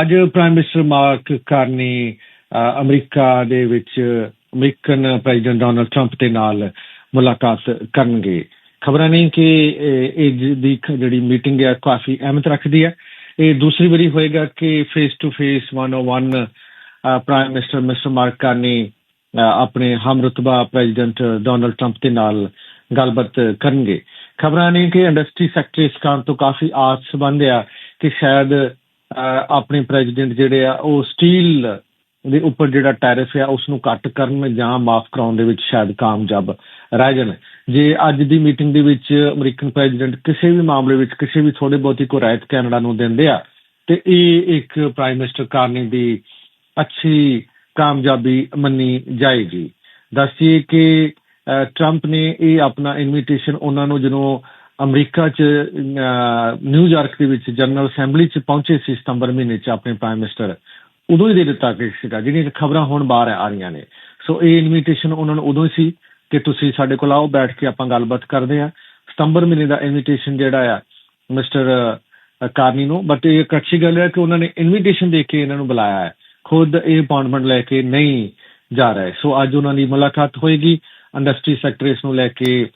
ਅੱਜ prime minister Mark Carney America ਦੇ ਵਿੱਚ ਅਮਰੀਕਨ ਪ੍ਰੈਜ਼ੀਡੈਂਟ ਡੋਨਲਡ ਟਰੰਪ ਦੇ ਨਾਲ ਮੁਲਾਕਾਤ ਕਰਨਗੇ। ਖਬਰਾਂ ਨੇ ਕਿ ਇਹ ਦੀ ਜਿਹੜੀ ਮੀਟਿੰਗ ਹੈ, ਕਾਫੀ ਅਹਿਮਤ ਰੱਖਦੀ ਹੈ। ਇਹ ਦੂਸਰੀ ਵਾਰੀ ਹੋਏਗਾ ਕਿ face to face 101 prime minister mister Mark Carney ਆਪਣੇ ਹਮਰਤਬਾ ਪ੍ਰੈਜ਼ੀਡੈਂਟ ਡੋਨਲਡ ਟਰੰਪ ਦੇ ਨਾਲ ਗੱਲਬਾਤ ਕਰਨਗੇ। ਖਬਰਾਂ ਨੇ ਕਿ ਇੰਡਸਟਰੀ ਸੈਕਟਰ ਇਸ ਕੰਮ ਤੋਂ ਕਾਫੀ ਆਸ ਸੰਬੰਧ ਆ ਕਿ ਸ਼ਾਇਦ ਆਪਣੇ ਪ੍ਰੈਜ਼ੀਡੈਂਟ ਜਿਹੜੇ ਆ, ਉਹ ਸਟੀਲ ਦੇ ਉੱਪਰ ਜਿਹੜਾ ਟੈਰਿਫ ਆ ਉਸ ਨੂੰ ਘੱਟ ਕਰਨ ਜਾਂ ਮਾਫ ਕਰਾਉਣ ਦੇ ਵਿੱਚ ਸ਼ਾਇਦ ਕਾਮਯਾਬ ਰਹਿ ਜਾਣ। ਜੇ ਅੱਜ ਦੀ ਮੀਟਿੰਗ ਦੇ ਵਿੱਚ ਅਮਰੀਕਨ ਪ੍ਰੈਜ਼ੀਡੈਂਟ ਕਿਸੇ ਵੀ ਮਾਮਲੇ ਵਿੱਚ ਕਿਸੇ ਵੀ ਥੋੜੇ ਬਹੁਤੀ ਕੋ ਰਾਇਤ ਕੈਨੇਡਾ ਨੂੰ ਦਿੰਦੇ ਆ, ਤੇ ਇਹ ਇੱਕ ਪ੍ਰਾਈਮ ਮਿਨਿਸਟਰ ਕਾਰਨੀ ਦੀ ਅੱਛੀ ਕਾਮਯਾਬੀ ਮੰਨੀ ਜਾਏਗੀ। ਦੱਸੀਏ ਕਿ ਟਰੰਪ ਨੇ ਇਹ ਆਪਣਾ ਇਨਵੀਟੇਸ਼ਨ ਉਹਨਾਂ ਨੂੰ ਜਦੋਂ ਅਮਰੀਕਾ ਚ ਨਿਊਯਾਰਕ ਦੇ ਵਿੱਚ ਜਨਰਲ ਅਸੈਂਬਲੀ ਚ ਪਹੁੰਚੇ ਸੀ ਸਤੰਬਰ ਮਹੀਨੇ ਚ ਆਪਣੇ ਪ੍ਰਾਈਮ ਮਿਨਿਸਟਰ ਉਦੋਂ ਹੀ ਦੇ ਦਿੱਤਾ ਗਿਆ ਸੀਗਾ, ਜਿਹੜੀਆਂ ਖਬਰਾਂ ਹੁਣ ਬਾਹਰ ਆ ਰਹੀਆਂ ਨੇ। ਸੋ ਇਹ ਇਨਵੀਟੇਸ਼ਨ ਉਹਨਾਂ ਨੂੰ ਉਦੋਂ ਹੀ ਸੀ ਕਿ ਤੁਸੀਂ ਸਾਡੇ ਕੋਲ ਆਓ, ਬੈਠ ਕੇ ਆਪਾਂ ਗੱਲਬਾਤ ਕਰਦੇ ਆ ਸਤੰਬਰ ਮਹੀਨੇ ਦਾ ਇਨਵੀਟੇਸ਼ਨ ਜਿਹੜਾ ਆ ਮਿਸਟਰ ਕਾਰਨੀ ਨੂੰ। ਬਟ ਇਹ ਇੱਕ ਅੱਛੀ ਗੱਲ ਹੈ ਕਿ ਉਹਨਾਂ ਨੇ ਇਨਵੀਟੇਸ਼ਨ ਦੇ ਕੇ ਇਹਨਾਂ ਨੂੰ ਬੁਲਾਇਆ ਹੈ। ਖੁਦ ਇਹ ਅਪਾਇੰਟਮੈਂਟ ਲੈ ਕੇ ਨਹੀਂ ਜਾ ਰਹੇ। ਸੋ ਅੱਜ ਉਹਨਾਂ ਦੀ ਮੁਲਾਕਾਤ ਹੋਏਗੀ। ਇੰਡਸਟਰੀ ਸੈਕਟਰ ਇਸ ਨੂੰ ਲੈ ਕੇ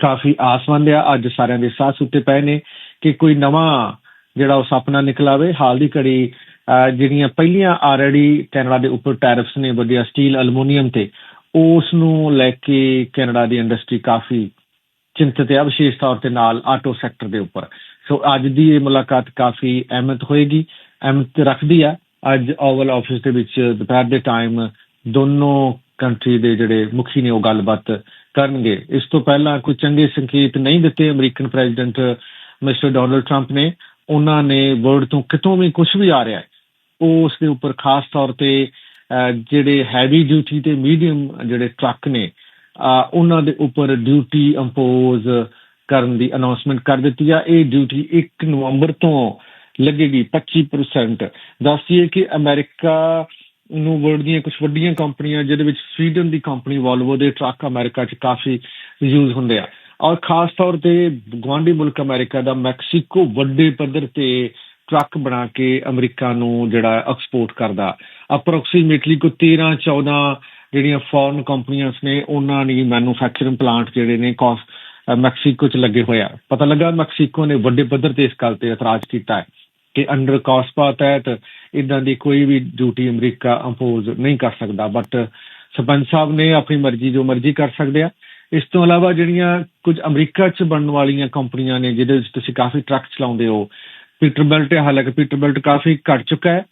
ਕਾਫੀ ਆਸਮੰਦ ਆ ਅੱਜ ਸਾਰਿਆਂ ਦੇ ਸਾਹ ਸੁੱਤੇ ਪਏ ਨੇ ਕਿ ਕੋਈ ਨਵਾਂ ਜਿਹੜਾ ਉਹ ਸੁਪਨਾ ਨਿਕਲਾਵੇ ਹਾਲ ਦੀ ਘੜੀ ਜਿਹੜੀਆਂ ਪਹਿਲੀਆਂ ਆਲਰੇਡੀ ਕੈਨੇਡਾ ਦੇ ਉੱਪਰ ਟੈਰਿਫਸ ਨੇ ਵੱਡੀਆਂ ਸਟੀਲ ਐਲੂਮੀਨੀਅਮ ਤੇ, ਉਸ ਨੂੰ ਲੈ ਕੇ ਕੈਨੇਡਾ ਦੀ ਇੰਡਸਟਰੀ ਕਾਫੀ ਚਿੰਤਤ ਹੈ, ਵਿਸ਼ੇਸ਼ ਤੌਰ ਤੇ ਨਾਲ ਆਟੋ ਸੈਕਟਰ ਦੇ ਉੱਪਰ। ਸੋ ਅੱਜ ਦੀ ਇਹ ਮੁਲਾਕਾਤ ਕਾਫੀ ਅਹਿਮਤ ਹੋਏਗੀ, ਅਹਿਮਤ ਰੱਖਦੀ ਆ। ਅੱਜ ਓਵਲ ਆਫਿਸ ਦੇ ਵਿੱਚ ਦੁਪਹਿਰ ਦੇ ਟਾਈਮ ਦੋਨੋਂ ਕੰਟਰੀ ਦੇ ਜਿਹੜੇ ਮੁਖੀ ਨੇ ਉਹ ਗੱਲਬਾਤ ਕਰਨਗੇ। ਇਸ ਤੋਂ ਪਹਿਲਾਂ ਕੋਈ ਚੰਗੇ ਸੰਕੇਤ ਨਹੀਂ ਦਿੱਤੇ American president mister Donald Trump ਨੇ। ਉਹਨਾਂ ਨੇ ਵਰਲਡ ਤੋਂ ਕਿਤੋਂ ਵੀ ਕੁਝ ਵੀ ਆ ਰਿਹਾ ਹੈ ਉਸ ਦੇ ਉੱਪਰ ਖਾਸ ਤੌਰ ਤੇ ਜਿਹੜੇ ਹੈਵੀ ਡਿਊਟੀ ਤੇ ਮੀਡੀਅਮ ਜਿਹੜੇ ਟਰੱਕ ਨੇ ਉਹਨਾਂ ਦੇ ਉੱਪਰ ਡਿਊਟੀ ਇੰਪੋਜ਼ ਕਰਨ ਦੀ ਅਨਾਉਂਸਮੈਂਟ ਕਰ ਦਿੱਤੀ ਆ। ਇਹ ਡਿਊਟੀ 1 ਨਵੰਬਰ ਤੋਂ ਲੱਗੇਗੀ 25% ਦੱਸੀਏ ਕਿ ਅਮਰੀਕਾ ਨੂੰ ਵਰਲਡ ਦੀਆਂ ਕੁਝ ਵੱਡੀਆਂ ਕੰਪਨੀਆਂ, ਜਿਹਦੇ ਵਿੱਚ ਸਵੀਡਨ ਦੀ ਕੰਪਨੀ ਵੋਲਵੋ ਦੇ ਟਰੱਕ ਅਮਰੀਕਾ 'ਚ ਕਾਫੀ ਯੂਜ਼ ਹੁੰਦੇ ਆ। ਔਰ ਖਾਸ ਤੌਰ ਤੇ ਗਵਾਂਢੀ ਮੁਲਕ ਅਮਰੀਕਾ ਦਾ ਮੈਕਸੀਕੋ ਵੱਡੇ ਪੱਧਰ ਤੇ ਟਰੱਕ ਬਣਾ ਕੇ ਅਮਰੀਕਾ ਨੂੰ ਜਿਹੜਾ ਐਕਸਪੋਰਟ ਕਰਦਾ। ਅਪਰੋਕਸੀਮੇਟਲੀ ਕੋ 13 14 ਜਿਹੜੀਆਂ ਫੋਰਨ ਕੰਪਨੀਆਂ ਨੇ, ਉਹਨਾਂ ਦੀ ਮੈਨੂਫੈਕਚਰਿੰਗ ਪਲਾਂਟ ਜਿਹੜੇ ਨੇ ਕਾਸ ਮੈਕਸੀਕੋ 'ਚ ਲੱਗੇ ਹੋਇਆ ਪਤਾ ਲੱਗਾ ਮੈਕਸੀਕੋ ਨੇ ਵੱਡੇ ਪੱਧਰ ਤੇ ਇਸ ਗੱਲ ਤੇ ਇਤਰਾਜ਼ ਕੀਤਾ ਹੈ। ਕਿ ਅੰਡਰ ਕਾਸਪਾ ਤਹਿਤ ਇਦਾਂ ਦੀ ਕੋਈ ਵੀ ਡਿਊਟੀ ਅਮਰੀਕਾ ਇੰਪੋਜ਼ ਨਹੀਂ ਕਰ ਸਕਦਾ। ਬਟ ਸਰਪੰਚ ਸਾਹਿਬ ਨੇ ਆਪਣੀ ਮਰਜ਼ੀ ਜੋ ਮਰਜ਼ੀ ਕਰ ਸਕਦੇ ਆ। ਇਸ ਤੋਂ ਇਲਾਵਾ ਜਿਹੜੀਆਂ ਕੁਝ ਅਮਰੀਕਾ 'ਚ ਬਣਨ ਵਾਲੀਆਂ ਕੰਪਨੀਆਂ ਨੇ ਜਿਹਦੇ ਵਿੱਚ ਤੁਸੀਂ ਕਾਫੀ ਟਰੱਕ ਚਲਾਉਂਦੇ ਹੋ ਪੀਟਰਬੈਲਟ ਹਾਲਾਂਕਿ ਪੀਟਰਬੈਲਟ ਕਾਫੀ ਘਟ ਚੁੱਕਾ ਹੈ।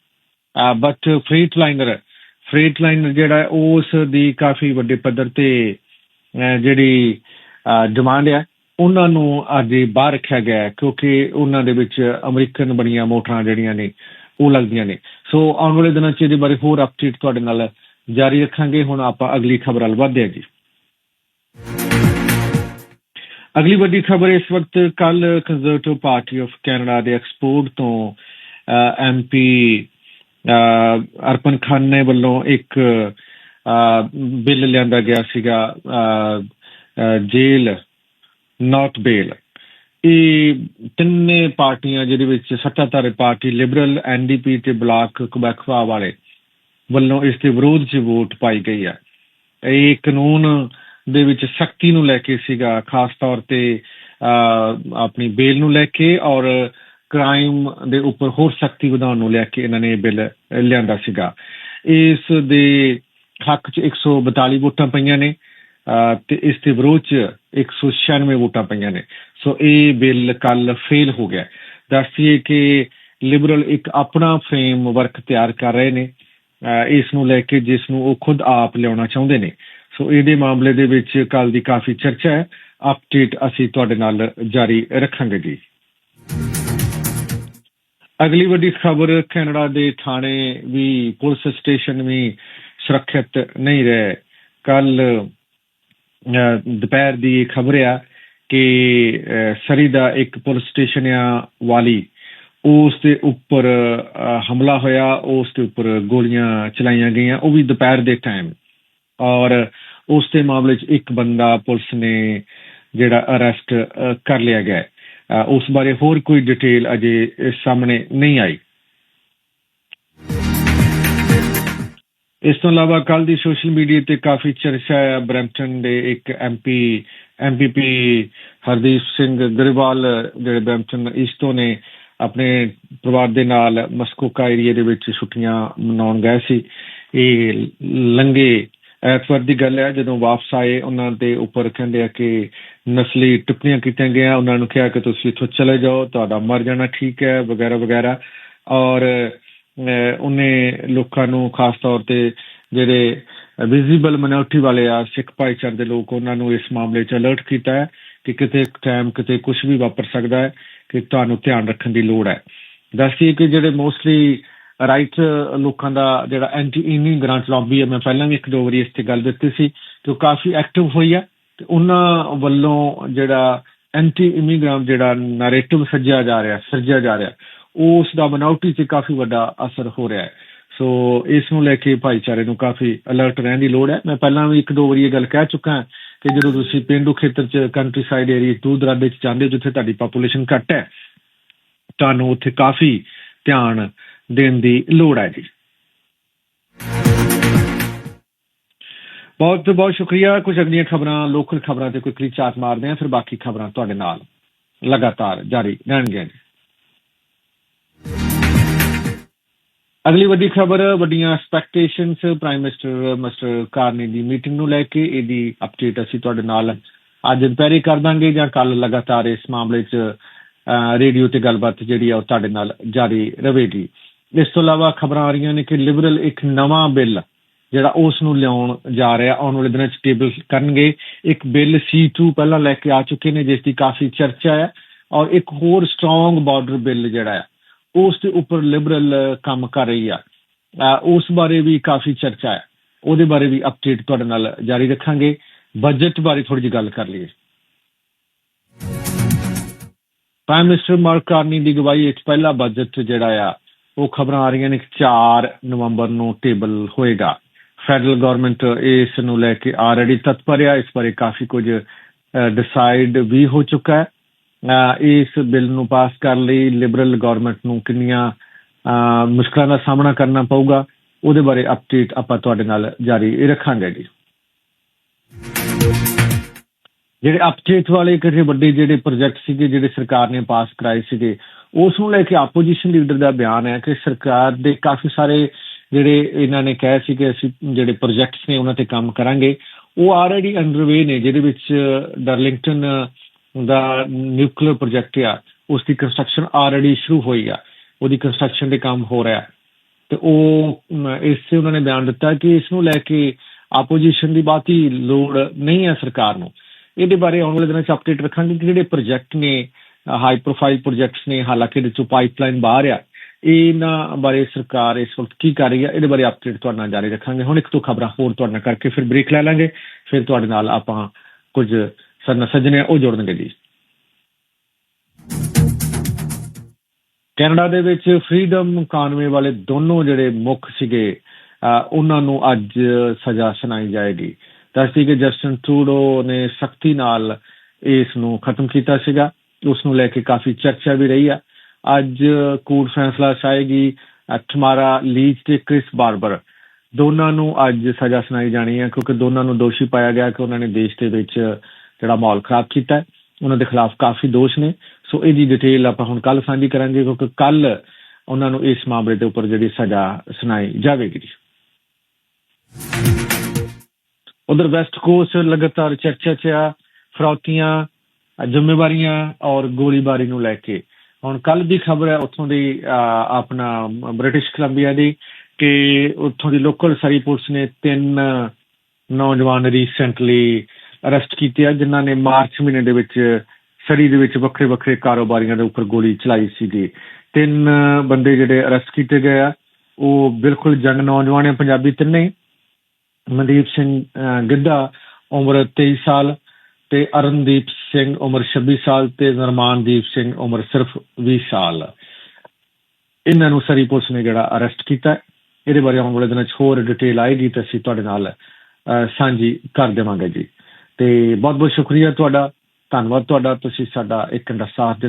But Freightliner Freightliner ਜਿਹੜਾ ਹੈ, ਉਸ ਦੀ ਕਾਫੀ ਵੱਡੇ ਪੱਧਰ ਤੇ ਜਿਹੜੀ ਡਿਮਾਂਡ ਹੈ ਉਹਨਾਂ ਨੂੰ ਅੱਜ ਬਾਹਰ ਰੱਖਿਆ ਗਿਆ ਕਿਉਂਕਿ ਉਹਨਾਂ ਦੇ ਵਿੱਚ ਅਮਰੀਕਨ ਬਣੀਆਂ ਮੋਟਰਾਂ ਜਿਹੜੀਆਂ ਨੇ, ਉਹ ਲੱਗਦੀਆਂ ਨੇ। ਸੋ ਆਉਣ ਵਾਲੇ ਦਿਨਾਂ 'ਚ ਇਹਦੇ ਬਾਰੇ ਹੋਰ ਅਪਡੇਟ ਤੁਹਾਡੇ ਨਾਲ ਜਾਰੀ ਰੱਖਾਂਗੇ। ਹੁਣ ਆਪਾਂ ਅਗਲੀ ਖਬਰ ਵੱਲ ਵਧਦੇ ਹਾਂ ਜੀ। ਅਗਲੀ ਵੱਡੀ ਖਬਰ ਇਸ ਵਕਤ ਕੱਲ ਕੰਜ਼ਰਵੇਟਿਵ ਪਾਰਟੀ ਆਫ ਕੈਨੇਡਾ ਦੇ ਐਕਸਪੋਰਟ ਤੋਂ ਐਮਪੀ ਅਰਪਨ ਖਾਨੇ ਵੱਲੋਂ ਇੱਕ ਬਿੱਲ ਲਿਆਂਦਾ ਗਿਆ ਸੀਗਾ ਜੇਲ ਨਾਟ ਬੇਲ। ਇਹ ਤਿੰਨੇ ਪਾਰਟੀਆਂ ਜਿਹਦੇ ਵਿੱਚ ਸੱਤਾਧਾਰੀ ਪਾਰਟੀ ਲਿਬਰਲ ਐਨਡੀਪੀ ਤੇ ਬਲਾਕ ਕੁਬੈਕਵਾ ਵਾਲੇ ਵੱਲੋਂ ਇਸ ਦੇ ਵਿਰੋਧ 'ਚ ਵੋਟ ਪਾਈ ਗਈ ਹੈ। ਇਹ ਕਾਨੂੰਨ ਦੇ ਵਿੱਚ ਸਖਤੀ ਨੂੰ ਲੈ ਕੇ ਸੀਗਾ ਖਾਸ ਤੌਰ ਤੇ ਅਹ, ਆਪਣੀ ਬੇਲ ਨੂੰ ਲੈ ਕੇ ਔਰ ਕ੍ਰਾਈਮ ਦੇ ਉੱਪਰ ਹੋਰ ਸਖਤੀ ਵਧਾਉਣ ਨੂੰ ਲੈ ਕੇ ਇਹਨਾਂ ਨੇ ਇਹ ਬਿੱਲ ਲਿਆਂਦਾ ਸੀਗਾ। ਇਸ ਦੇ ਹੱਕ 'ਚ 142 ਵੋਟਾਂ ਪਈਆਂ ਨੇ। ਤੇ ਇਸ ਦੇ ਵਿਰੋਧ 'ਚ 196 ਵੋਟਾਂ ਪਈਆਂ ਨੇ। ਸੋ ਇਹ ਬਿੱਲ ਕੱਲ ਫੇਲ ਹੋ ਗਿਆ। ਦੱਸੀਏ ਕਿ ਲਿਬਰਲ ਇੱਕ ਆਪਣਾ ਫਰੇਮ ਵਰਕ ਤਿਆਰ ਕਰ ਰਹੇ ਨੇ। ਇਸ ਨੂੰ ਲੈ ਕੇ ਜਿਸ ਨੂੰ ਉਹ ਖੁਦ ਆਪ ਲਿਆਉਣਾ ਚਾਹੁੰਦੇ ਨੇ। ਸੋ ਇਹਦੇ ਮਾਮਲੇ ਦੇ ਵਿੱਚ ਕੱਲ ਦੀ ਕਾਫੀ ਚਰਚਾ ਹੈ। ਅਪਡੇਟ ਅਸੀਂ ਤੁਹਾਡੇ ਨਾਲ ਜਾਰੀ ਰੱਖਾਂਗੇ ਜੀ। ਅਗਲੀ ਵੱਡੀ ਖਬਰ, ਕੈਨੇਡਾ ਦੇ ਥਾਣੇ ਵੀ ਪੁਲਿਸ ਸਟੇਸ਼ਨ ਵੀ ਸੁਰੱਖਿਅਤ ਨਹੀਂ ਰਹੇ। ਕੱਲ ਦੁਪਹਿਰ ਦੀ ਖਬਰ ਆ ਕਿ ਸਰੀ ਦਾ ਇੱਕ ਪੁਲਿਸ ਸਟੇਸ਼ਨ ਆ ਵਾਲੀ, ਉਸ ਦੇ ਉੱਪਰ ਹਮਲਾ ਹੋਇਆ, ਉਸ ਦੇ ਉੱਪਰ ਗੋਲੀਆਂ ਚਲਾਈਆਂ ਗਈਆਂ, ਉਹ ਵੀ ਦੁਪਹਿਰ ਦੇ ਟਾਈਮ ਔਰ ਉਸ ਦੇ ਮਾਮਲੇ 'ਚ ਇੱਕ ਬੰਦਾ ਪੁਲਿਸ ਨੇ ਜਿਹੜਾ ਅਰੈਸਟ ਕਰ ਲਿਆ ਗਿਆ। ਉਸ ਬਾਰੇ ਹੋਰ ਕੋਈ ਡਿਟੇਲ ਅਜੇ ਸਾਹਮਣੇ ਨਹੀਂ ਆਈ। ਇਸ ਤੋਂ ਇਲਾਵਾ ਕੱਲ ਦੀ ਸੋਸ਼ਲ ਮੀਡੀਆ ਤੇ ਕਾਫੀ ਚਰਚਾ ਆ ਬ੍ਰੈਂਪਟਨ ਦੇ ਇੱਕ ਐਮਪੀ ਐਮਪੀਪੀ ਹਰਦੀਪ ਸਿੰਘ ਗਰੇਵਾਲ, ਜਿਹੜੇ ਬ੍ਰੈਂਪਟਨ ਇਸਤੋਂ ਨੇ, ਆਪਣੇ ਪਰਿਵਾਰ ਦੇ ਨਾਲ ਮਸਕੋਕਾ ਏਰੀਆ ਦੇ ਵਿੱਚ ਛੁੱਟੀਆਂ ਮਨਾਉਣ ਗਏ ਸੀ। ਇਹ ਲੰਗੇ ਐਤਵਾਰ ਦੀ ਗੱਲ ਹੈ, ਜਦੋਂ ਵਾਪਸ ਆਏ, ਉਹਨਾਂ ਦੇ ਉੱਪਰ ਕਹਿੰਦੇ ਆ ਕਿ ਨਸਲੀ ਟਿੱਪਣੀਆਂ ਕੀਤੀਆਂ ਗਈਆਂ। ਉਹਨਾਂ ਨੂੰ ਕਿਹਾ ਕਿ ਤੁਸੀਂ ਇੱਥੋਂ ਚਲੇ ਜਾਓ, ਤੁਹਾਡਾ ਮਰ ਜਾਣਾ ਠੀਕ ਹੈ, ਵਗੈਰਾ ਵਗੈਰਾ। ਔਰ ਉਹਨੇ ਲੋਕਾਂ ਨੂੰ ਖਾਸ ਤੌਰ ਤੇ ਜਿਹੜੇ ਵਿਜ਼ੀਬਲ ਮਿਨੋਰਟੀ ਵਾਲੇ ਆ, ਸਿੱਖ ਭਾਈਚਾਰੇ ਦੇ ਲੋਕ, ਉਹਨਾਂ ਨੂੰ ਇਸ ਮਾਮਲੇ 'ਚ ਅਲਰਟ ਕੀਤਾ ਹੈ ਕਿ ਕਿਤੇ ਟਾਈਮ ਕਿਤੇ ਕੁਝ ਵੀ ਵਾਪਰ ਸਕਦਾ ਹੈ, ਕਿ ਤੁਹਾਨੂੰ ਧਿਆਨ ਰੱਖਣ ਦੀ ਲੋੜ ਹੈ। ਦੱਸਦੀ ਕਿ ਜਿਹੜੇ ਮੋਸਟਲੀ ਰਾਈਟ ਲੋਕਾਂ ਦਾ ਜਿਹੜਾ ਐਂਟੀ ਇਮੀਗ੍ਰੈਂਟ ਲੌਬੀ ਹੈ, ਮੈਂ ਪਹਿਲਾਂ ਵੀ ਇੱਕ ਦੋ ਵਾਰੀ ਇਸ ਤੇ ਗੱਲ ਦਿੱਤੀ ਸੀ, ਕਿ ਉਹ ਕਾਫੀ ਐਕਟਿਵ ਹੋਈ ਹੈ ਤੇ ਉਹਨਾਂ ਵੱਲੋਂ ਜਿਹੜਾ ਐਂਟੀ ਇਮੀਗ੍ਰਾਂਟ ਜਿਹੜਾ ਨੈਰੇਟਿਵ ਸੱਜਿਆ ਜਾ ਰਿਹਾ, ਸਿਰਜਿਆ ਜਾ ਰਿਹਾ ਉਸ ਦਾ ਬਨਾਉਟੀ ਤੇ ਕਾਫੀ ਵੱਡਾ ਅਸਰ ਹੋ ਰਿਹਾ ਹੈ। ਸੋ ਇਸ ਨੂੰ ਲੈ ਕੇ ਭਾਈਚਾਰੇ ਨੂੰ ਕਾਫੀ ਅਲਰਟ ਰਹਿਣ ਦੀ ਲੋੜ ਹੈ। ਮੈਂ ਪਹਿਲਾਂ ਵੀ ਇੱਕ ਦੋ ਵਾਰੀ ਇਹ ਗੱਲ ਕਹਿ ਚੁੱਕਾ ਹਾਂ ਕਿ ਜਦੋਂ ਤੁਸੀਂ ਪਿੰਡੂ ਖੇਤਰ ਚ ਕੰਟਰੀ ਸਾਈਡ ਏਰੀਆ ਦੂਰ ਦਰਾਡੇ ਚ ਜਾਂਦੇ ਹੋ, ਜਿੱਥੇ ਤੁਹਾਡੀ ਪਾਪੂਲੇਸ਼ਨ ਘੱਟ ਹੈ, ਤੁਹਾਨੂੰ ਉੱਥੇ ਕਾਫੀ ਧਿਆਨ ਦੇਣ ਦੀ ਲੋੜ ਹੈ ਜੀ। ਬਹੁਤ ਬਹੁਤ ਸ਼ੁਕਰੀਆ। ਕੁਝ ਅਗਲੀਆਂ ਖਬਰਾਂ ਲੋਕਲ ਖਬਰਾਂ ਤੇ ਕੋਈ ਕਲੀ ਚਾਟ ਮਾਰਦੇ ਆ ਫਿਰ ਬਾਕੀ ਖਬਰਾਂ ਤੁਹਾਡੇ ਨਾਲ ਲਗਾਤਾਰ ਜਾਰੀ ਰਹਿਣਗੀਆਂ ਅਗਲੀ ਵੱਡੀ ਖਬਰ, ਵੱਡੀਆਂ expectations prime minister mister Carney ਦੀ ਮੀਟਿੰਗ ਨੂੰ ਲੈ ਕੇ ਇਹਦੀ ਅਪਡੇਟ ਅਸੀਂ ਤੁਹਾਡੇ ਨਾਲ ਅੱਜ ਦੁਪਹਿਰੇ ਕਰ ਦਾਂਗੇ ਜਾਂ ਕੱਲ ਲਗਾਤਾਰ ਇਸ ਮਾਮਲੇ 'ਚ ਰੇਡੀਓ ਤੇ ਗੱਲਬਾਤ ਜਿਹੜੀ ਆ ਉਹ ਤੁਹਾਡੇ ਨਾਲ ਜਾਰੀ ਰਹੇਗੀ। ਇਸ ਤੋਂ ਇਲਾਵਾ ਖਬਰਾਂ ਆ ਰਹੀਆਂ ਨੇ ਕਿ ਲਿਬਰਲ ਇੱਕ ਨਵਾਂ ਬਿੱਲ ਜਿਹੜਾ ਉਸ ਨੂੰ ਲਿਆਉਣ ਜਾ ਰਿਹਾ, ਆਉਣ ਵਾਲੇ ਦਿਨਾਂ 'ਚ ਟੇਬਲ ਕਰਨਗੇ। ਇੱਕ ਬਿੱਲ C2 ਪਹਿਲਾਂ ਲੈ ਕੇ ਆ ਚੁੱਕੇ ਨੇ, ਜਿਸ ਦੀ ਕਾਫੀ ਚਰਚਾ ਹੈ। ਔਰ ਇੱਕ ਹੋਰ ਸਟਰੋਂਗ ਬਾਰਡਰ ਬਿੱਲ ਜਿਹੜਾ ਹੈ ਉਸ ਦੇ ਉੱਪਰ ਲਿਬਰਲ ਕੰਮ ਕਰ ਰਹੀ ਆ। ਉਸ ਬਾਰੇ ਵੀ ਕਾਫੀ ਚਰਚਾ ਹੈ। ਉਹਦੇ ਬਾਰੇ ਵੀ ਅਪਡੇਟ ਤੁਹਾਡੇ ਨਾਲ ਜਾਰੀ ਰੱਖਾਂਗੇ। ਬਜਟ ਬਾਰੇ ਥੋੜੀ ਜਿਹੀ ਗੱਲ ਕਰ ਲਈਏ। ਪ੍ਰਾਈਮ ਮਿਨਿਸਟਰ ਮਾਰਕ ਕਾਰਨੀ ਦੀ ਅਗਵਾਈ ਵਿੱਚ ਪਹਿਲਾ ਬਜਟ ਜਿਹੜਾ ਆ, ਉਹ ਖਬਰਾਂ ਆ ਰਹੀਆਂ ਨੇ ਕਿ 4 ਨਵੰਬਰ ਨੂੰ ਟੇਬਲ ਹੋਏਗਾ। ਫੈਡਰਲ ਗਵਰਨਮੈਂਟ ਇਸ ਨੂੰ ਲੈ ਕੇ ਆਲਰੇਡੀ ਤਤਪਰ ਆ। ਇਸ ਬਾਰੇ ਕਾਫੀ ਕੁਝ ਡਿਸਾਈਡ ਵੀ ਹੋ ਚੁੱਕਾ ਹੈ। ਇਸ ਬਿੱਲ ਨੂੰ ਪਾਸ ਕਰਨ ਲਈ ਲਿਬਰਲ ਗਵਰਨਮੈਂਟ ਨੂੰ ਕਿੰਨੀਆਂ, ਅਹ ਮੁਸ਼ਕਲਾਂ ਦਾ ਸਾਹਮਣਾ ਕਰਨਾ ਪਊਗਾ, ਉਹਦੇ ਬਾਰੇ ਅਪਡੇਟ ਆਪਾਂ ਤੁਹਾਡੇ ਨਾਲ ਜਾਰੀ ਰੱਖਾਂਗੇ ਜੀ। ਜਿਹੜੇ ਅਪਡੇਟ ਵਾਲੇ ਕਿਸੇ ਵੱਡੇ ਜਿਹੜੇ ਪ੍ਰੋਜੈਕਟ ਸੀਗੇ, ਜਿਹੜੇ ਸਰਕਾਰ ਨੇ ਪਾਸ ਕਰਾਏ ਸੀਗੇ, ਉਸ ਨੂੰ ਲੈ ਕੇ ਆਪੋਜੀਸ਼ਨ ਲੀਡਰ ਦਾ ਬਿਆਨ ਹੈ ਕਿ ਸਰਕਾਰ ਦੇ ਕਾਫੀ ਸਾਰੇ ਜਿਹੜੇ ਇਹਨਾਂ ਨੇ ਕਿਹਾ ਸੀ ਕਿ ਅਸੀਂ ਜਿਹੜੇ ਪ੍ਰੋਜੈਕਟਸ ਨੇ ਉਹਨਾਂ ਤੇ ਕੰਮ ਕਰਾਂਗੇ, ਉਹ ਆਲਰੇਡੀ ਅੰਡਰਵੇ ਨੇ, ਜਿਹਦੇ ਵਿੱਚ ਡਰਲਿੰਗਟਨ ਦਾ ਨਿਊਕਲੀਅਰ ਪ੍ਰੋਜੈਕਟ ਆ ਉਸ ਦੀ ਕੰਸਟਰਕਸ਼ਨ ਆਲਰੇਡੀ ਸ਼ੁਰੂ ਹੋਈ ਆ, ਉਹਦੀ ਕੰਸਟਰਕਸ਼ਨ ਦੇ ਕੰਮ ਹੋ ਰਿਹਾ। ਤੇ ਉਹ ਇਸ ਤੇ ਉਹਨਾਂ ਨੇ ਬਿਆਨ ਦਿੱਤਾ ਕਿ ਇਸ ਨੂੰ ਲੈ ਕੇ ਆਪੋਜੀਸ਼ਨ ਦੀ ਬਾਤੀ ਲੋੜ ਨਹੀਂ ਹੈ ਸਰਕਾਰ ਨੂੰ। ਇਹਦੇ ਬਾਰੇ ਆਉਣ ਵਾਲੇ ਦਿਨਾਂ 'ਚ ਅਪਡੇਟ ਰੱਖਾਂਗੇ ਕਿ ਜਿਹੜੇ ਪ੍ਰੋਜੈਕਟ ਨੇ ਹਾਈ ਪ੍ਰੋਫਾਈਲ ਪ੍ਰੋਜੈਕਟਸ ਨੇ, ਹਾਲਾਂਕਿ ਇਹਦੇ ਚੋਂ ਪਾਈਪਲਾਈਨ ਬਾਹਰ ਆ, ਇਹਨਾਂ ਬਾਰੇ ਸਰਕਾਰ ਇਸ ਵਕਤ ਕੀ ਕਰ ਰਹੀ ਹੈ ਇਹਦੇ ਬਾਰੇ ਅਪਡੇਟ ਤੁਹਾਡੇ ਨਾਲ ਜਾਰੀ ਰੱਖਾਂਗੇ। ਹੁਣ ਇੱਕ ਤੋਂ ਖਬਰਾਂ ਹੋਰ ਤੁਹਾਡੇ ਨਾਲ ਕਰਕੇ ਫਿਰ ਬ੍ਰੇਕ ਲੈ ਲਾਂਗੇ। ਫਿਰ ਤੁਹਾਡੇ ਨਾਲ ਆਪਾਂ ਕੁਝ ਸੱਜਣੇ ਉਹ ਜੋੜਨਗੇ ਜੀ। ਕੈਨੇਡਾ ਦੇ ਵਿੱਚ ਫਰੀडम ਕਾਨਵੇ ਵਾਲੇ ਦੋਨੋਂ ਜਿਹੜੇ ਮੁੱਖ ਸੀਗੇ ਉਹਨਾਂ ਨੂੰ ਅੱਜ ਸਜ਼ਾ ਸੁਣਾਈ ਜਾਏਗੀ। ਦੱਸਦੀ ਕਿ ਜਸਟਨ ਟਰੂਡੋ ਨੇ ਸਖਤੀ ਨਾਲ ਇਸ ਨੂੰ ਖਤਮ ਕੀਤਾ ਸੀਗਾ। ਉਸ ਨੂੰ ਲੈ ਕੇ ਕਾਫੀ ਚਰਚਾ ਵੀ ਰਹੀ ਆ। ਅੱਜ ਕੋਰਟ ਫੈਸਲਾ ਚਾਹੇਗੀ ਟਮਾਰਾ ਲੀਚ ਤੇ ਕ੍ਰਿਸ ਬਾਰਬਰ। ਦੋਨਾਂ ਨੂੰ ਅੱਜ ਸਜ਼ਾ ਸੁਣਾਈ ਜਾਣੀ ਹੈ ਕਿਉਂਕਿ ਦੋਨਾਂ ਨੂੰ ਦੋਸ਼ੀ ਪਾਇਆ ਗਿਆ ਕਿ ਉਹਨਾਂ ਨੇ ਦੇਸ਼ ਦੇ ਵਿੱਚ ਜਿਹੜਾ ਮਾਹੌਲ ਖਰਾਬ ਕੀਤਾ ਹੈ, ਉਹਨਾਂ ਦੇ ਖਿਲਾਫ ਕਾਫੀ ਦੋਸ਼ ਨੇ। ਸੋ ਇਹਦੀ ਡਿਟੇਲ ਆਪਾਂ ਹੁਣ ਕੱਲ ਸਾਂਝੀ ਕਰਾਂਗੇ, ਕਿਉਂਕਿ ਕੱਲ ਉਹਨਾਂ ਨੂੰ ਇਸ ਮਾਮਲੇ ਦੇ ਉੱਪਰ ਜਿਹੜੀ ਸਜ਼ਾ ਸੁਣਾਈ ਜਾਵੇਗੀ। ਉਧਰ ਵੈਸਟ ਕੋਸਟ ਲਗਾਤਾਰ ਚਰਚਾ 'ਚ ਆ, ਫਰੌਤੀਆਂ, ਜ਼ਿੰਮੇਵਾਰੀਆਂ ਔਰ ਗੋਲੀਬਾਰੀ ਨੂੰ ਲੈ ਕੇ। ਹੁਣ ਕੱਲ ਦੀ ਖਬਰ ਹੈ ਉੱਥੋਂ ਦੀ ਆਪਣਾ ਬ੍ਰਿਟਿਸ਼ ਕੋਲੰਬੀਆ ਦੀ ਕਿ ਉੱਥੋਂ ਦੀ ਲੋਕਲ ਸਰੀ ਪੁਲਿਸ ਨੇ ਤਿੰਨ ਨੌਜਵਾਨ ਰੀਸੈਂਟਲੀ ਅਰੈਸਟ ਕੀਤੇ ਆ, ਜਿਨ੍ਹਾਂ ਨੇ ਮਾਰਚ ਮਹੀਨੇ ਦੇ ਵਿੱਚ ਸਰੀ ਦੇ ਵਿੱਚ ਵੱਖਰੇ ਵੱਖਰੇ ਕਾਰੋਬਾਰੀਆਂ ਦੇ ਉੱਪਰ ਗੋਲੀ ਚਲਾਈ ਸੀਗੀ। ਤਿੰਨ ਬੰਦੇ ਜਿਹੜੇ ਅਰੈਸਟ ਕੀਤੇ ਗਏ ਆ, ਉਹ ਬਿਲਕੁਲ ਜੰਗ ਨੌਜਵਾਨ ਆ, ਪੰਜਾਬੀ ਤਿੰਨੇ ਮਨਦੀਪ ਸਿੰਘ ਗਿੱਧਾ ਉਮਰ 23 ਸਾਲ ਤੇ ਅਰਨਦੀਪ ਸਿੰਘ ਉਮਰ 26 ਸਾਲ ਤੇ ਨਰਮਾਨਦੀਪ ਸਿੰਘ ਉਮਰ ਸਿਰਫ 20 ਸਾਲ। ਇਹਨਾਂ ਨੂੰ ਸਰੀ ਪੁਲਿਸ ਨੇ ਜਿਹੜਾ ਅਰੈਸਟ ਕੀਤਾ। ਇਹਦੇ ਬਾਰੇ ਆਉਣ ਵਾਲੇ ਦਿਨਾਂ 'ਚ ਹੋਰ ਡਿਟੇਲ ਆਏਗੀ ਤਾਂ ਅਸੀਂ ਤੁਹਾਡੇ ਨਾਲ ਸਾਂਝੀ ਕਰ ਦੇਵਾਂਗੇ ਜੀ। ਤੇ ਬਹੁਤ ਬਹੁਤ ਸ਼ੁਕਰੀਆ ਤੁਹਾਡਾ। ਧੰਨਵਾਦ ਤੁਹਾਡਾ। ਤੁਸੀਂ ਸਾਡਾ ਇੱਕ ਘੰਟਾ ਸਾਥ ਦਿੱਤਾ